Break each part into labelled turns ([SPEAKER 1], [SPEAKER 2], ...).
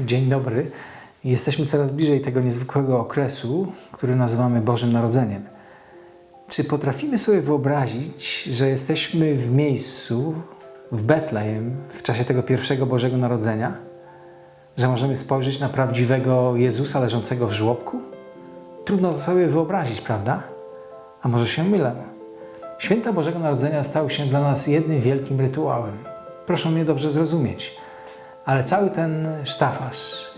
[SPEAKER 1] Dzień dobry. Jesteśmy coraz bliżej tego niezwykłego okresu, który nazywamy Bożym Narodzeniem. Czy potrafimy sobie wyobrazić, że jesteśmy w miejscu, w Betlejem, w czasie tego pierwszego Bożego Narodzenia? Że możemy spojrzeć na prawdziwego Jezusa leżącego w żłobku? Trudno to sobie wyobrazić, prawda? A może się mylę? Święta Bożego Narodzenia stały się dla nas jednym wielkim rytuałem. Proszę mnie dobrze zrozumieć. Ale cały ten sztafasz,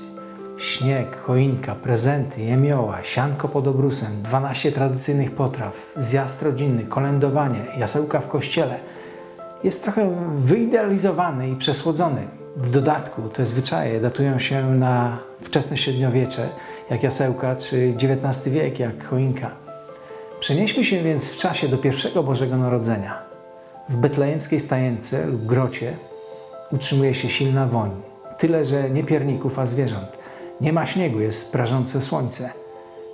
[SPEAKER 1] śnieg, choinka, prezenty, jemioła, sianko pod obrusem, 12 tradycyjnych potraw, zjazd rodzinny, kolędowanie, jasełka w kościele, jest trochę wyidealizowany i przesłodzony. W dodatku te zwyczaje datują się na wczesne średniowiecze, jak jasełka, czy XIX wiek, jak choinka. Przenieśmy się więc w czasie do pierwszego Bożego Narodzenia. W betlejemskiej stajence lub grocie utrzymuje się silna woń. Tyle, że nie pierników, a zwierząt. Nie ma śniegu, jest prażące słońce.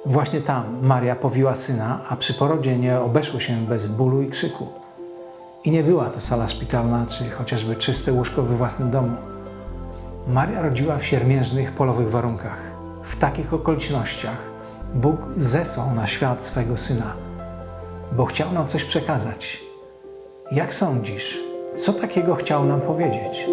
[SPEAKER 1] Właśnie tam Maria powiła syna, a przy porodzie nie obeszło się bez bólu i krzyku. I nie była to sala szpitalna, czy chociażby czyste łóżko we własnym domu. Maria rodziła w siermiężnych, polowych warunkach. W takich okolicznościach Bóg zesłał na świat swego syna, bo chciał nam coś przekazać. Jak sądzisz, co takiego chciał nam powiedzieć?